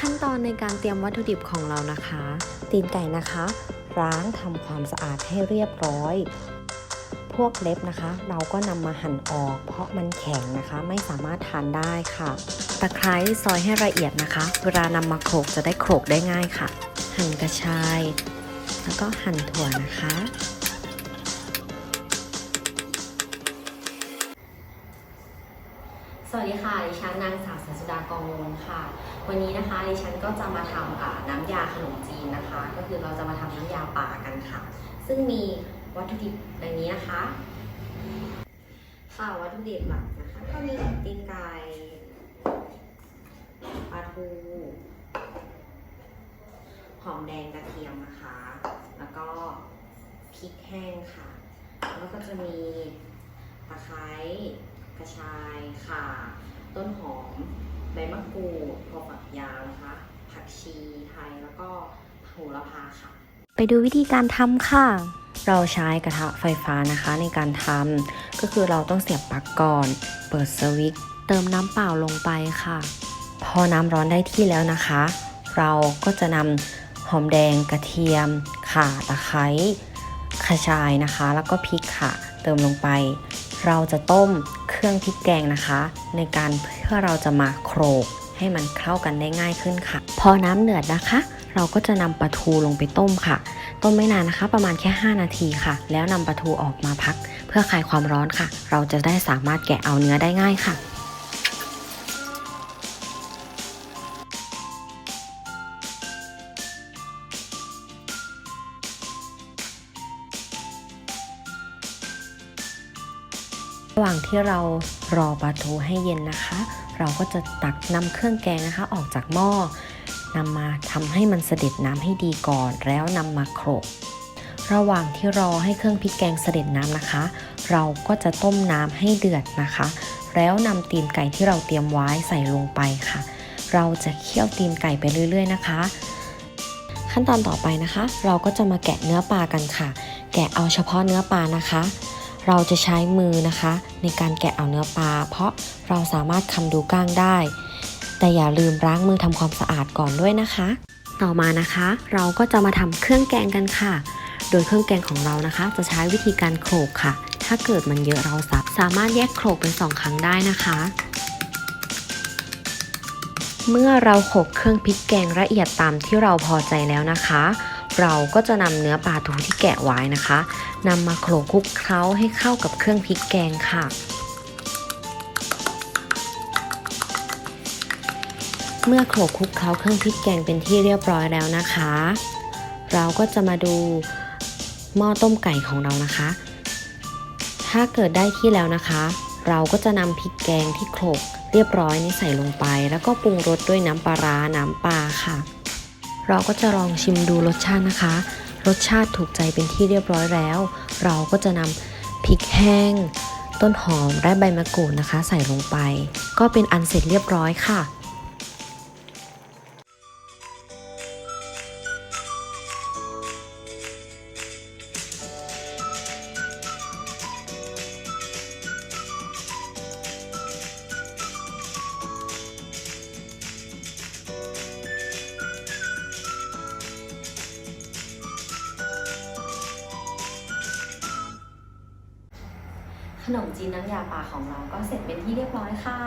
ขั้นตอนในการเตรียมวัตถุดิบของเรานะคะ ตีนไก่นะคะ ล้างทำความสะอาดให้เรียบร้อย พวกเล็บนะคะ เราก็นำมาหั่นออก เพราะมันแข็งนะคะไม่สามารถทานได้ค่ะ ตะไคร้ซอยให้ละเอียดนะคะ เวลานำมาโขลกจะได้โขลกได้ง่ายค่ะ หั่นกระชาย แล้วก็หั่นถั่วนะคะสวัสดีค่ะ ดิฉันนางสาวสัสดากองมูลค่ะ วันนี้นะคะดิฉันก็จะมาทำน้ำยาขนมจีนนะคะ ก็คือเราจะมาทำน้ำยาป่ากันค่ะ ซึ่งมีวัตถุดิบดังนี้นะคะค่ะวัตถุดิบหลักนะคะ ก็มีตีนไก่ปลาทูหอมแดงกระเทียมนะคะ แล้วก็พริกแห้งค่ะ แล้วก็จะมีตะไคร้กระชายข่าต้นหอม ใบมะกรูดถั่วฝักยาวนะคะ ผักชีไทยแล้วก็โหระพาค่ะ ไปดูวิธีการทำค่ะ เราใช้กระทะไฟฟ้านะคะในการทำก็คือเราต้องเสียบปลั๊กก่อน เปิดสวิตช์เติมน้ำเปล่าลงไปค่ะ พอน้ำร้อนได้ที่แล้วนะคะ เราก็จะนำหอมแดงกระเทียม ข่าตะไคร้ขชายนะคะ แล้วก็พริกค่ะ เติมลงไป เราจะต้มเครื่องพริกแกงนะคะ ในการเพื่อเราจะมาโขลกให้มันเข้ากันได้ง่ายขึ้นค่ะ พอน้ำเดือดนะคะ เราก็จะนำปลาทูลงไปต้มค่ะ ต้มไม่นานนะคะ ประมาณแค่ 5 นาทีค่ะ แล้วนำปลาทูออกมาพัก เพื่อคลายความร้อนค่ะ เราจะได้สามารถแกะเอาเนื้อได้ง่ายค่ะ ระหว่างที่เรารอปลาทูให้เย็นนะคะ เราก็จะตักนำเครื่องแกงนะคะ ออกจากหม้อนำมาทำให้มันเสด็จน้ำให้ดีก่อน แล้วนำมาโขลกระหว่างที่รอให้เครื่องพริกแกงเสด็จน้ำนะคะ เราก็จะต้มน้ำให้เดือดนะคะ แล้วนำตีนไก่ที่เราเตรียมไว้ใส่ลงไปค่ะ เราจะเคี่ยวตีนไก่ไปเรื่อย ๆ นะคะ ขั้นตอนต่อไปนะคะ เราก็จะมาแกะเนื้อปลากันค่ะ แกะเอาเฉพาะเนื้อปลานะคะ เราจะใช้มือนะคะ ในการแกะเอาเนื้อปลา เพราะเราสามารถคำดูก้างได้ แต่อย่าลืมล้างมือทำความสะอาดก่อนด้วยนะคะ ต่อมานะคะ เราก็จะมาทำเครื่องแกงกันค่ะ โดยเครื่องแกงของเรานะคะ จะใช้วิธีการโขลกค่ะ ถ้าเกิดมันเยอะเราสามารถแยกโขลกเป็นสองครั้งได้นะคะเมื่อเราโขลกเครื่องพริกแกงละเอียดตามที่เราพอใจแล้วนะคะ เราก็จะนำเนื้อปลาทูที่แกะไว้นะคะนำมาโขลกคลุกเคล้าให้เข้ากับเครื่องพริกแกงค่ะ เมื่อโขลกคลุกเคล้าเครื่องพริกแกงเป็นที่เรียบร้อยแล้วนะคะ เราก็จะมาดูหม้อต้มไก่ของเรานะคะ ถ้าเกิดได้ที่แล้วนะคะ เราก็จะนำพริกแกงที่โขลกเรียบร้อยนี้ใส่ลงไป แล้วก็ปรุงรสด้วยน้ำปลาร้าน้ำปลาค่ะ เราก็จะลองชิมดูรสชาตินะคะ รสชาติถูกใจเป็นที่เรียบร้อยแล้ว เราก็จะนำพริกแห้ง ต้นหอมและใบมะกรูดนะคะ ใส่ลงไป ก็เป็นอันเสร็จเรียบร้อยค่ะ ขนมจีนน้ำยาป่าของเราก็เสร็จเป็นที่เรียบร้อยค่ะ